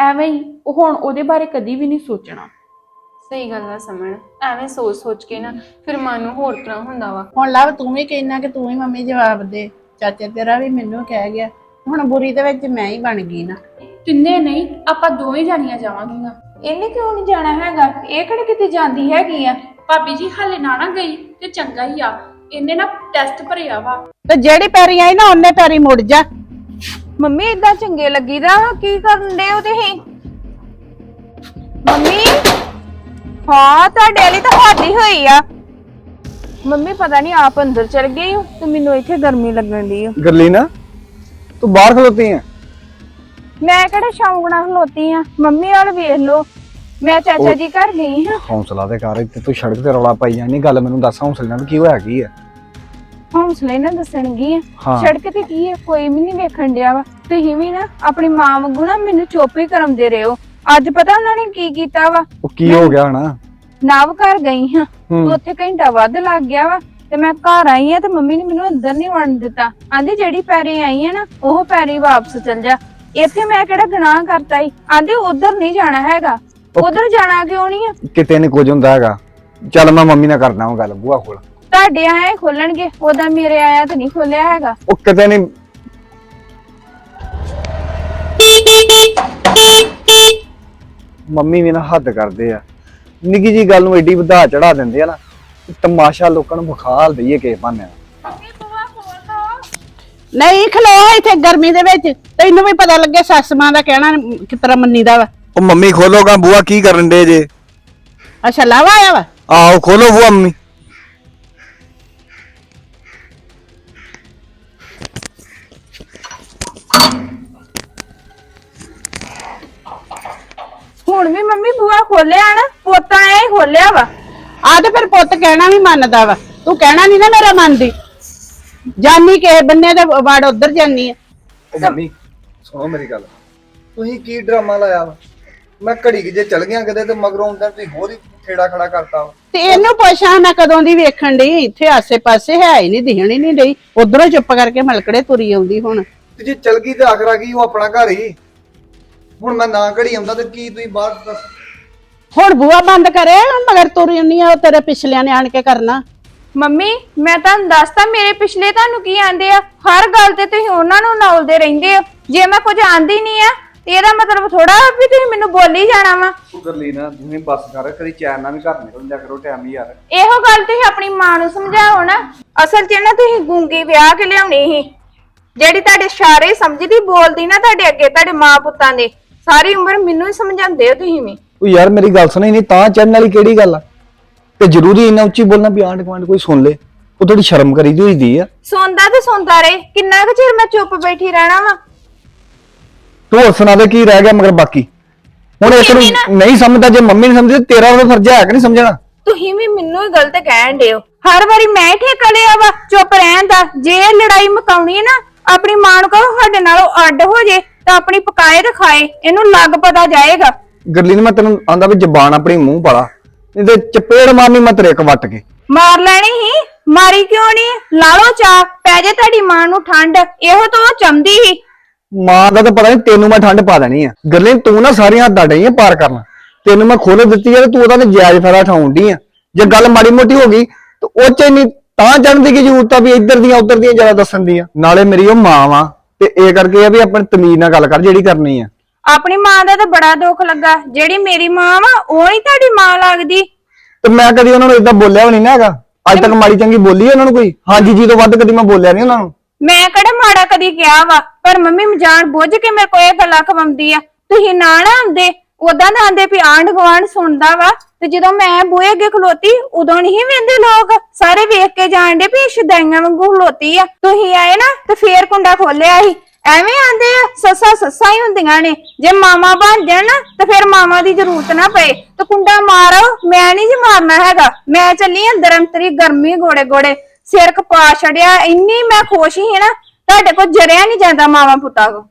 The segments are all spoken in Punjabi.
ਐਵੇਂ ਹੀ ਉਹ ਹੁਣ ਉਹਦੇ ਬਾਰੇ ਕਦੀ ਵੀ ਨਹੀਂ ਸੋਚਣਾ। ਸਹੀ ਗੱਲ ਆ ਸਮਣ ਐਵੇਂ ਸੋਚ ਸੋਚ ਕੇ ਨਾ ਫਿਰ ਮਨ ਨੂੰ ਹੋਰ ਤਰ੍ਹਾਂ ਹੁੰਦਾ ਵਾ। ਹੁਣ ਲਵ ਤੂੰ ਵੀ ਕਹਿਣਾ ਕਿ ਤੂੰ ਹੀ ਮੰਮੀ ਜਵਾਬ ਦੇ ਚਾਚਾ ਤੇਰਾ ਵੀ ਮੈਨੂੰ ਕਹਿ ਗਿਆ ਹੁਣ ਬੁਰੀ ਦੇ ਵਿੱਚ ਮੈਂ ਹੀ ਬਣ ਗਈ ਨਾ। ਤਿੰਨੇ ਨਹੀਂ ਆਪਾਂ ਦੋਵੇਂ ਜਾਣੀਆਂ ਜਾਵਾਂਗੀਆਂ। ਇਹਨੇ ਕਿਉਂ ਨਹੀਂ ਜਾਣਾ ਹੈਗਾ? ਇਹ ਕਿਹੜੇ ਕਿਤੇ ਜਾਂਦੀ ਹੈਗੀ ਆ? ਭਾਬੀ ਜੀ ਹਾਲੇ ਨਾ ਨਾ ਗਈ ਤੇ ਚੰਗਾ ਹੀ ਆ। ਇਹਨੇ ਨਾ ਟੈਸਟ ਭਰਿਆ ਵਾ। ਤੇ ਜਿਹੜੀ ਪੈਰੀ ਆਈ ਨਾ ਉਹਨੇ ਪੈਰੀ ਮੁੜ ਜਾ। ਮੰਮੀ ਇਦਾਂ ਚੰਗੇ ਲੱਗੀਦਾ ਕੀ ਕਰਨ ਦੇ ਹੋ ਤੁਸੀਂ? ਮੰਮੀ ਹਾਂ ਤੁਹਾਡੇ ਵਾਲੀ ਤਾਂ ਹਾਦੀ ਹੋਈ ਆ। ਮੰਮੀ ਪਤਾ ਨਹੀਂ ਆਪ ਅੰਦਰ ਚਲ ਗਈ ਹੋ ਤੇ ਮੈਨੂੰ ਇੱਥੇ ਗਰਮੀ ਲੱਗਣ ਦੀ ਆ। ਗਰਲੀਨਾ ਤੂੰ ਬਾਹਰ ਖਲੋਤੀ ਹੈ ਮੈਂ ਕਿਹੜਾ ਸ਼ੌਂਕਣਾ ਖਲੋਤੀ ਆ? ਮੰਮੀ ਵਾਲ ਵੇਖ ਲੋ ਮੈਂ ਚਾਚਾ ਜੀ ਘਰ ਗਈ ਹਾਂ। ਹੌਸਲਾ ਤੇ ਕਰ ਤੂੰ ਸੜਕ ਤੇ ਰੌਲਾ ਪਾਈ ਜਾਂਦੀ ਗੱਲ ਮੈਨੂੰ ਦੱਸ ਹੌਸਲੇ ਨਾਲ ਕੀ ਹੋਇਆ ਕੀ ਹੈ ਹੌਸਲੇ ਨਾਲ ਦੱਸਣਗੀ ਆ ਹਾਂ। ਸੜਕ ਤੇ ਕੀ ਹੈ? ਕੋਈ ਵੀ ਨਹੀਂ ਵੇਖਣ ਡਿਆ ਵਾ। ਤੁਸੀਂ ਵੀ ਨਾ ਆਪਣੀ ਮਾਂ ਵਾਂਗੂ ਨਾ ਮੈਨੂੰ ਚੁੱਪ ਹੀ ਕਰਮਦੇ ਰਹੋ। ਅੱਜ ਪਤਾ ਉਹਨਾਂ ਨੇ ਕੀ ਕੀਤਾ ਵਾ? ਉਹ ਕੀ ਹੋ ਗਿਆ ਹਨਾ ਨਵ ਘਰ ਗਈ ਹਾਂ। ਹੂੰ। ਉੱਥੇ ਘੰਟਾ ਵੱਧ ਲੱਗ ਗਿਆ ਵਾ। ਤੇ ਮੈਂ ਘਰ ਆਈ ਆ ਤੇ ਮੰਮੀ ਨੇ ਮੈਨੂੰ ਅੰਦਰ ਨਹੀਂ ਵੜਨ ਦਿੱਤਾ। ਆਂਦੀ ਜਿਹੜੀ ਪੈਰੀ ਆਈ ਹੈ ਨਾ ਉਹ ਪੈਰੀ ਵਾਪਸ ਚਲ ਜਾ। ਇੱਥੇ ਮੈਂ ਕਿਹੜਾ ਗੁਨਾਹ ਕਰਤਾ ਈ? ਆਂਦੀ ਉਧਰ ਨਹੀਂ ਜਾਣਾ ਹੈਗਾ। ਉਧਰ ਜਾਣਾ ਕਿਉਂ ਨਹੀਂ ਆ? ਕਿਤੇ ਨਹੀਂ ਕੁਝ ਹੁੰਦਾ ਹੈਗਾ। ਚੱਲ ਮੈਂ ਮੰਮੀ ਨਾਲ ਕਰਦਾ ਹਾਂ ਗੱਲ ਬੂਆ ਖੋਲ। ਤੁਹਾਡੇ ਆਏ ਖੋਲਣਗੇ ਉਹਦਾ ਮੇਰੇ ਆਇਆ ਤੇ ਨਹੀਂ ਖੋਲਿਆ ਹੈਗਾ। ਉਹ ਕਿਤੇ ਨਹੀਂ। ਮੰਮੀ ਵੀ ਨਾ ਹੱਦ ਕਰਦੇ ਆ। ਨਿੱਕੀ ਜੀ ਗੱਲ ਨੂੰ ਐਡੀ ਵਧਾ ਚੜਾ ਦਿੰਦੇ ਆ ਨਾ ਤਮਾਸ਼ਾ ਲੋਕਾਂ ਨੂੰ ਵਿਖਾਲ ਦਈਏ ਕਿਸੇ ਨਾਲ। ਨਹੀਂ ਖਲੋ ਇੱਥੇ ਗਰਮੀ ਦੇ ਵਿੱਚ। ਤੈਨੂੰ ਵੀ ਪਤਾ ਲੱਗੇ ਸੱਸ ਮਾਂ ਦਾ ਕਹਿਣਾ ਕਿਸ ਤਰ੍ਹਾਂ ਮੰਨੀਦਾ ਵਾ। ਉਹ ਮੰਮੀ ਖੋਲੋਗਾ ਬੂਆ ਕੀ ਕਰਨ ਦੇ ਜੇ? ਅੱਛਾ ਲਾਵਾ ਆਇਆ ਵਾ? ਆਓ ਖੋਲੋ ਬੂਆ ਮੰਮੀ। ਹੁਣ ਵੀ ਮੰਮੀ ਬੂਆ ਖੋਲਿਆ ਨਾ ਪੋਤਾ ਐ ਖੋਲਿਆ ਵਾ। ਆ ਤੇ ਫਿਰ ਪੁੱਤ ਕਹਿਣਾ ਵੀ ਮੰਨਦਾ ਵਾ। ਤੂੰ ਕਹਿਣਾ ਨਹੀਂ ਨਾ ਮੇਰਾ ਮੰਨਦੀ। ਜਾਨੀ ਕਿਸੇ ਬੰਨੇ ਦੇ ਵਾੜ ਉਧਰ ਜਾਨੀ ਆ। ਉਹ ਮੰਮੀ ਸੁਣੋ ਮੇਰੀ ਗੱਲ। ਤੁਸੀਂ ਕੀ ਡਰਾਮਾ ਲਾਇਆ ਵਾ? ਮੈਂ ਘੜੀ ਕੁ ਜੇ ਚਲ ਗਿਆ ਕਿਤੇ ਤੇ ਮਗਰੋਂ ਆਉਂਦਾ ਤੁਸੀਂ ਹੋਰ ਹੀ ਠੇੜਾ ਖੜਾ ਕਰਤਾ ਵਾ। ਤੇ ਇਹਨੂੰ ਪੁੱਛਾਂ ਮੈਂ ਕਦੋਂ ਦੀ ਵੇਖਣ ਡਈ? ਇੱਥੇ ਆਸੇ-ਪਾਸੇ ਹੈ ਹੀ ਨਹੀਂ ਦਿਖਣ ਹੀ ਨਹੀਂ ਡਈ। ਉਧਰੋਂ ਚੁੱਪ ਕਰਕੇ ਮਲਕੜੇ ਤੁਰੀ ਆਉਂਦੀ ਹੁਣ। ਤੇ ਜੇ ਚਲ ਗਈ ਤੇ ਆਖਰਾ ਕੀ ਉਹ ਆਪਣਾ ਘਰ ਹੀ। ਹੁਣ ਮੈਂ ਨਾ ਘੜੀ ਆਉਂਦਾ ਤੇ ਕੀ ਤੁਸੀਂ ਬਾਹਰ ਦੱਸ ਹੁਣ ਬੂਆ ਬੰਦ ਕਰੇ ਮਗਰ ਤੁਰੀ ਆਉਂਦੀ ਆ ਉਹ ਤੇਰੇ ਪਿਛਲਿਆਂ ਨੇ ਆਣ ਕੇ ਕਰਨਾ। ਮੰਮੀ ਮੈਂ ਤੁਹਾਨੂੰ ਦੱਸਤਾ ਮੇਰੇ ਪਿਛਲੇ ਤੁਹਾਨੂੰ ਕੀ ਆਂਦੇ ਆ? ਹਰ ਗੱਲ ਤੇ ਤੁਸੀਂ ਉਹਨਾਂ ਨੂੰ ਨੌਲਦੇ ਰਹਿੰਦੇ ਹੋ। ਜੇ ਮੈਂ ਕੁਝ ਆਂਦੀ ਨਹੀਂ ਆ ਤੇ ਇਹਦਾ ਮਤਲਬ ਥੋੜਾ ਵੀ ਤੁਸੀਂ ਮੈਨੂੰ ਬੋਲੀ ਜਾਣਾ ਵਾ। ਤੂੰ ਕਰ ਲਈ ਨਾ ਤੁਸੀਂ ਬੱਸ ਕਰ ਕਦੀ ਚੈਨ ਨਾਲ ਵੀ ਘਰ ਨਿਕਲ ਜਾ ਕਰੋ ਟਾਈਮ ਹੀ ਯਾਰ ਇਹੋ ਗੱਲ ਤੁਸੀਂ ਆਪਣੀ ਮਾਂ ਨੂੰ ਸਮਝਾਓ ਨਾ। ਅਸਲ 'ਚ ਨਾ ਤੁਸੀਂ ਗੂੰਗੀ ਵਿਆਹ ਕੇ ਲਿਆਉਣੀ ਸੀ। ਜਿਹੜੀ ਤੁਹਾਡੇ ਇਸ਼ਾਰੇ ਸਮਝਦੀ ਬੋਲਦੀ ਨਾ ਤੁਹਾਡੇ ਅੱਗੇ ਤੁਹਾਡੇ ਮਾਂ ਪੁੱਤਾਂ ਦੇ। ਸਾਰੀ ਉਮਰ ਮੈਨੂੰ ਹੀ ਸਮਝਾਉਂਦੇ ਹੋ ਤੁਸੀਂ ਵੀ। ਉਹ ਯਾਰ ਮੇਰੀ ਗੱਲ ਸੁਣੀ ਨਹੀਂ ਤਾਂ ਚੜਨ ਵਾਲੀ ਕਿਹੜੀ ਗੱਲ ਆ? ਤੇ ਜ਼ਰੂਰੀ ਇੰਨਾ ਉੱਚੀ ਬੋਲਣਾ ਵੀ ਆਂਢ ਗੁਆਂਢ ਕੋਈ ਸੁਣ ਲੇ। ਉਹ ਥੋੜੀ ਸ਼ਰਮ ਕਰੀ ਦੀ ਹੋਈਦੀ ਆ। ਸੌਂਦਾ ਤੇ ਸੌਂਦਾ ਰਹੇ। ਕਿੰਨਾ ਕੁ ਚਿਰ ਮੈਂ ਚੁੱਪ ਬੈਠੀ ਰਹਿਣਾ ਵਾ? ਤੂੰ ਹੋਰ ਸੁਣਾ ਦੇ ਕੀ ਰਹਿ ਗਿਆ ਮਗਰ ਬਾਕੀ। ਹੁਣ ਇਸ ਨੂੰ ਨਹੀਂ ਸਮਝਦਾ ਜੇ ਮੰਮੀ ਨਹੀਂ ਸਮਝਦੀ ਤੇਰਾ ਉਹ ਫਰਜ਼ ਹੈ ਕਿ ਨਹੀਂ ਸਮਝਣਾ? ਤੁਸੀਂ ਵੀ ਮੈਨੂੰ ਹੀ ਗਲਤ ਕਹਿਣ ਦਿਓ ਹਰ ਵਾਰੀ ਮੈਂ ਹੀ ਠੇਕਾ ਲਿਆ ਵਾ ਚੁੱਪ ਰਹਿਣ ਦਾ। ਜੇ ਇਹ ਲੜਾਈ ਮਕਾਉਣੀ ਹੈ ਨਾ ਆਪਣੀ ਮਾਂ ਨੂੰ ਕਹੋ ਸਾਡੇ ਨਾਲੋਂ ਅੱਡ ਹੋ ਜੇ ਤਾਂ ਆਪਣੀ ਪਕਾਏ ਤੇ ਖਾਏ ਇਹਨੂੰ ਲੱਗ ਪਤਾ ਜਾਏਗਾ। ਗਰਲੀ ਨੇ ਮੈਂ ਤੈਨੂੰ ਆਂਦਾ ਵੀ ਜ਼ਬਾਨ ਆਪਣੀ ਮੂੰਹ ਪਾਲਾ ਨਹੀਂ ਤੇ ਚਪੇੜ ਮਾਰਨੀ ਮੈਂ ਤੇਰੇ ਇੱਕ ਵੱਟ ਕੇ। ਮਾਰ ਲੈਣੀ ਹੀ ਮਾਰੀ ਕਿਉਂ ਨਹੀਂ ਲਾ ਚਾ ਪੈ ਜੇ ਤੁਹਾਡੀ ਮਾਂ ਨੂੰ ਠੰਡ ਇਹੋ ਤਾਂ ਉਹ ਚੰਦੀ ਹੀ। ਮਾਂ ਦਾ ਤਾਂ ਪਤਾ ਨਹੀਂ ਤੈਨੂੰ ਮੈਂ ਠੰਡ ਪਾ ਦੇਣੀ ਆ। ਗਰਲੀ ਤੂੰ ਨਾ ਸਾਰੀਆਂ ਹੱਦਾਂ ਡਈਆਂ ਪਾਰ ਕਰਨਾ। ਤੈਨੂੰ ਮੈਂ ਖੋਲ ਦਿੱਤੀ ਆ ਤੇ ਤੂੰ ਉਹਦਾ ਤੇ ਜਾਇਜ਼ ਫਾਇਦਾ ਉਠਾਉਂਦੀ ਆ। ਜੇ ਗੱਲ ਮਾੜੀ ਮੋਟੀ ਹੋ ਗਈ ਤੇ ਉਹ ਚ ਨਹੀਂ ਤਾਂ ਚੜਨ ਦੀ ਕੀ ਜ਼ਰੂਰਤ ਆ ਵੀ ਇੱਧਰ ਦੀਆਂ ਉੱਧਰ ਦੀਆਂ ਜ਼ਿਆਦਾ ਦੱਸਣ ਦੀ ਆ? ਨਾਲੇ ਮੇਰੀ ਉਹ ਮਾਂ ਵਾ ਤੇ ਇਹ ਕਰਕੇ ਆ ਵੀ ਆਪਣੀ ਤਮੀਜ਼ ਨਾਲ ਗੱਲ ਕਰ ਜਿਹੜੀ ਕਰਨੀ ਆ। ਆਪਣੀ ਮਾਂ ਦਾ ਤਾਂ ਬੜਾ ਦੁੱਖ ਲੱਗਾ। ਜਿਹੜੀ ਮੇਰੀ ਮਾਂ ਵਾ ਉਹ ਨਹੀਂ ਤੁਹਾਡੀ ਮਾਂ ਲੱਗਦੀ। ਤੇ ਮੈਂ ਕਦੀ ਉਹਨਾਂ ਨੂੰ ਇਦਾਂ ਬੋਲਿਆ ਵੀ ਨਹੀਂ ਨਾ ਹੈਗਾ। ਅੱਜ ਤੱਕ ਮਾੜੀ ਚੰਗੀ ਬੋਲੀ ਆ ਉਹਨਾਂ ਨੂੰ ਕੋਈ? ਹਾਂਜੀ ਜੀ ਤੋਂ ਵੱਧ ਕਦੀ ਮੈਂ ਬੋਲਿਆ ਨਹੀਂ ਉਹਨਾਂ ਨੂੰ। ਮੈਂ ਕਿਹੜਾ ਮਾੜਾ ਕਦੀ ਕਿਹਾ ਵਾ? ਪਰ ਮੰਮੀ ਜਾਣ ਬੁੱਝ ਕੇ ਮੇਰੇ ਕੋਲ ਇਹ ਗੱਲਾਂ ਖਵਾਉਂਦੀ ਆ। ਤੁਸੀਂ ਨਾ ਨਾ ਆਂਦੇ ਉਦਾਂ ਤਾਂ ਆਂਦੇ ਵੀ ਆਂਢ ਗੁਆਂਢ ਸੁਣਦਾ ਵਾ। ਤੇ ਜਦੋਂ ਮੈਂ ਬੂਹੇ ਅੱਗੇ ਖਲੋਤੀ, ਉਦੋਂ ਨਹੀਂ ਵੇਂਦੇ ਲੋਕ। ਸਾਰੇ ਵੇਖ ਕੇ ਜਾਣਦੇ ਵੀ ਸ਼ਦਾਈਆਂ ਵਾਂਗੂ ਖਲੋਤੀ ਆ। ਤੁਸੀਂ ਆਏ ਨਾ ਤੇ ਫੇਰ ਕੁੰਡਾ ਖੋਲਿਆ ਸੀ। ਐਵੇਂ ਆਂਦੇ ਆ, ਸੱਸਾ ਸੱਸਾ ਹੀ ਹੁੰਦੀਆਂ ਨੇ। ਜੇ ਮਾਮਾ ਬਣ ਜਾਣ ਨਾ, ਤੇ ਫਿਰ ਮਾਮਾ ਦੀ ਜ਼ਰੂਰਤ ਨਾ ਪਏ। ਤੇ ਕੁੰਡਾ ਮਾਰੋ, ਮੈਂ ਨਹੀਂ ਜੀ ਮਾਰਨਾ ਹੈਗਾ। ਮੈਂ ਚੱਲੀ ਅੰਦਰ ਅੰਤਰੀ ਗਰਮੀ ਗੋੜੇ ਗੋੜੇ। ਸਿਰ ਖਪਾ ਛੜਿਆ ਇੰਨੀ ਮੈਂ ਖੁਸ਼ ਹੀ ਨਾ, ਤੁਹਾਡੇ ਕੋਲ ਜਰਿਆ ਨਹੀਂ ਜਾਂਦਾ ਮਾਵਾ ਪੁੱਤਾਂ ਕੋ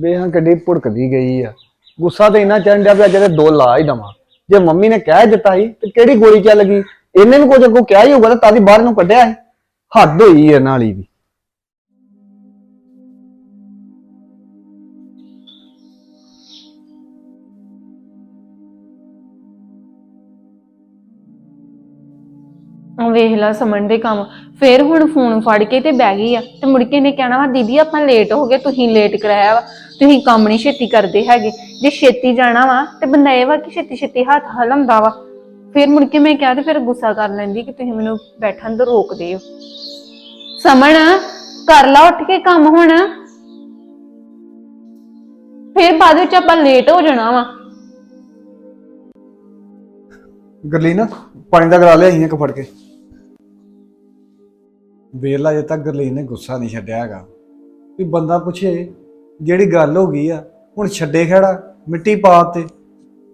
ਬੇਹਾਂ ਕੱਢੀ ਭੁੜਕਦੀ ਗਈ ਆ। ਗੁੱਸਾ ਤੇ ਇੰਨਾ ਚੜਨ ਡਿਆ ਵੀ ਅੱਜ ਤੇ ਦੋ ਲਾ ਹੀ ਦਵਾਂ। ਜੇ ਮੰਮੀ ਨੇ ਕਹਿ ਦਿੱਤਾ ਸੀ, ਤੇ ਕਿਹੜੀ ਗੋਲੀ ਚੱਲ ਗਈ? ਇਹਨੇ ਵੀ ਕੁਝ ਅੱਗੋਂ ਕਿਹਾ ਹੀ ਹੋਊਗਾ ਤਾਂ ਤਾਂ ਦੀ ਬਾਹਰ ਨੂੰ ਕੱਢਿਆ ਸੀ। ਹੱਦ ਹੋਈ ਇਹ ਨਾਲ ਹੀ ਵੀ। ਵੇਖ ਲਾ ਸਮਣ ਦੇ ਕੰਮ। ਫੇਰ ਹੁਣ ਫੋਨ ਫੜ ਕੇ ਤੇ ਬਹਿ ਗਈ ਆ। ਤੇ ਮੁੜ ਕੇ ਨੇ ਕਹਿਣਾ ਵਾ, ਦੀਦੀ, ਆਪਾਂ ਲੇਟ ਹੋ ਗਏ, ਤੁਸੀਂ ਲੇਟ ਕਰਾਇਆ ਵਾ। ਤੁਸੀਂ ਕੰਮ ਨਹੀਂ ਛੇਤੀ ਕਰਦੇ ਹੈਗੇ। ਜੇ ਛੇਤੀ ਜਾਣਾ ਵਾ, ਤੇ ਬੰਦਾ ਇਹ ਵਾ ਕਿ ਛੇਤੀ ਛੇਤੀ ਹੱਥ ਹਲਾਉਂਦਾ ਵਾ। ਫਿਰ ਮੁੜ ਕੇ ਮੈਂ ਕਿਹਾ ਤੇ ਫਿਰ ਗੁੱਸਾ ਕਰ ਲੈਂਦੀ ਕਿ ਤੁਸੀਂ ਮੈਨੂੰ ਬੈਠਣ ਤੋਂ ਰੋਕਦੇ ਹੋ ਸਮਣ, ਕਰ ਲਾ ਉੱਠ ਕੇ ਕੰਮ ਹੁਣ। ਫਿਰ ਬਾਅਦ ਵਿੱਚ ਆਪਾਂ ਲੇਟ ਹੋ ਜਾਣਾ ਵਾ। ਗਰਲੀਨ ਪਾਣੀ ਦਾ ਗਲਾ ਲਿਆਈ ਇੱਕ ਫੜ ਕੇ। ਵੇਲਾ ਜੇ ਤੱਕ ਗਰਲੀਨ ਨੇ, ਗੁੱਸਾ ਨਹੀਂ ਛੱਡਿਆ ਹੈਗਾ। ਵੀ ਬੰਦਾ ਪੁੱਛੇ, ਜਿਹੜੀ ਗੱਲ ਹੋ ਗਈ ਆ, ਹੁਣ ਛੱਡੇ ਖੜਾ, ਮਿੱਟੀ ਪਾ ਤੇ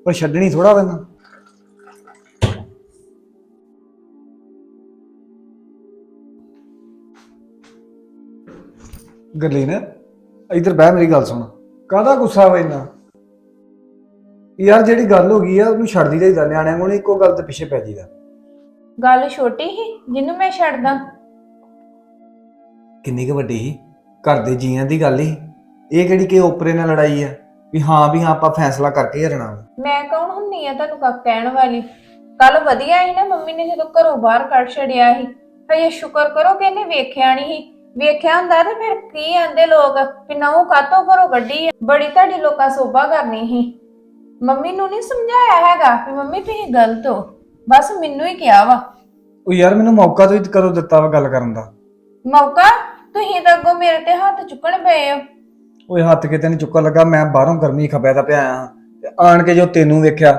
ਪਰ ਛੱਡਣੀ ਥੋੜਾ ਪੈਂਦਾ ਗਰਲੀਨ ਇਧਰ ਬਹਿ ਮੇਰੀ ਗੱਲ ਸੁਣ। ਕਾਹਦਾ ਗੁੱਸਾ ਵਾ ਇੰਨਾ? ਯਾਰ ਜਿਹੜੀ ਗੱਲ ਹੋ ਗਈ ਆ, ਉਹਨੂੰ ਛੱਡ ਦੀ ਜਾਈਦਾ ਨਿਆਣਿਆਂ ਕੋਲ ਇੱਕੋ ਗੱਲ ਤੇ ਪਿੱਛੇ ਪੈ ਜੀਦਾ ਗੱਲ ਛੋਟੀ ਸੀ, ਜਿਹਨੂੰ ਮੈਂ ਛੱਡਦਾ। ਕਿੰਨੀ ਕੁ ਵੱਡੀ ਸੀ। ਘਰ ਦੇ ਜੀਆਂ ਦੀ ਗੱਲ ਹੀ ਇਹ ਕਿਹੜੀ ਕਿ ਓਪਰੇ ਨਾਲ ਲੜਾਈ ਆ? ਵੀ ਹਾਂ ਵੀ ਹਾਂ ਆਪਾਂ ਫੈਸਲਾ ਕਰਕੇ ਹਰਣਾ। ਮੈਂ ਕੌਣ ਹੁੰਨੀ ਆ ਤੁਹਾਨੂੰ ਕੱਖ ਕਹਿਣ ਵਾਲੀ? ਕੱਲ ਵਧੀਆ ਹੀ ਨਾ ਮੰਮੀ ਨੇ ਜਦੋਂ ਘਰੋਂ ਬਾਹਰ ਕੱਢ ਛੜਿਆ ਸੀ। ਹਏ ਸ਼ੁਕਰ ਕਰੋ ਕਿ ਇਹਨੇ ਵੇਖਿਆ ਨਹੀਂ ਸੀ। ਵੇਖਿਆ ਹੁੰਦਾ ਤੇ ਫਿਰ ਕੀ ਆਂਦੇ ਲੋਕ? ਕਿ ਨਾ ਉਹ ਕਾਤੋਂ ਘਰੋਂ ਗੱਡੀ ਆ? ਬੜੀ ਤੁਹਾਡੀ ਲੋਕਾਂ ਸੋਭਾ ਕਰਨੀ ਸੀ। ਮੰਮੀ ਨੂੰ ਨਹੀਂ ਸਮਝਾਇਆ ਹੈਗਾ ਕਿ ਮੰਮੀ ਤੁਸੀਂ ਗਲਤ ਹੋ। ਬਸ ਮੈਨੂੰ ਹੀ ਕਿਹਾ ਵਾ। ਉਹ ਯਾਰ ਮੈਨੂੰ ਮੌਕਾ ਤੋਂ ਹੀ ਕਦੋਂ ਦਿੱਤਾ ਵਾ ਗੱਲ ਕਰਨ ਦਾ? ਮੌਕਾ? ਤੁਸੀਂ ਤਾਂ ਅੱਗੋਂ ਮੇਰੇ ਤੇ ਹੱਥ ਚੁੱਕਣ ਪਏ ਹੋ। ਓਏ ਹੱਥ ਕਿਤੇ ਨਹੀਂ ਚੁੱਕਣ ਲੱਗਾ? ਮੈਂ ਬਾਹਰੋਂ ਗਰਮੀ ਖਪਿਆ ਤਾਂ ਪਿਆ ਆ ਤੇ ਆਣ ਕੇ ਜੋ ਤੈਨੂੰ ਵੇਖਿਆ